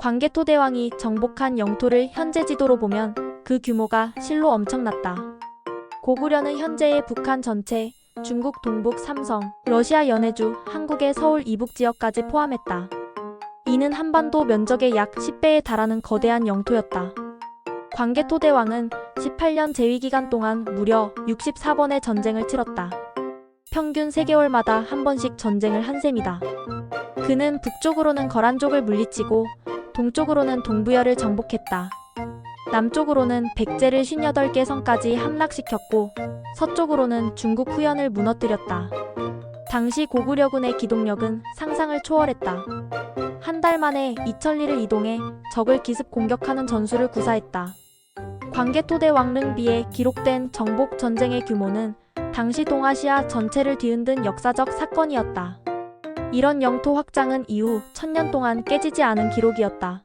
광개토대왕이 정복한 영토를 현재 지도로 보면 그 규모가 실로 엄청났다. 고구려는 현재의 북한 전체, 중국 동북 삼성, 러시아 연해주, 한국의 서울 이북 지역까지 포함했다. 이는 한반도 면적의 약 10배에 달하는 거대한 영토였다. 광개토대왕은 18년 재위 기간 동안 무려 64번의 전쟁을 치렀다. 평균 3개월마다 한 번씩 전쟁을 한 셈이다. 그는 북쪽으로는 거란족을 물리치고 동쪽으로는 동부열을 정복했다. 남쪽으로는 백제를 58개 성까지 함락시켰고 서쪽으로는 중국 후연을 무너뜨렸다. 당시 고구려군의 기동력은 상상을 초월했다. 한 달 만에 이천리를 이동해 적을 기습 공격하는 전술을 구사했다. 광개토대 왕릉비에 기록된 정복 전쟁의 규모는 당시 동아시아 전체를 뒤흔든 역사적 사건이었다. 이런 영토 확장은 이후 천년 동안 깨지지 않은 기록이었다.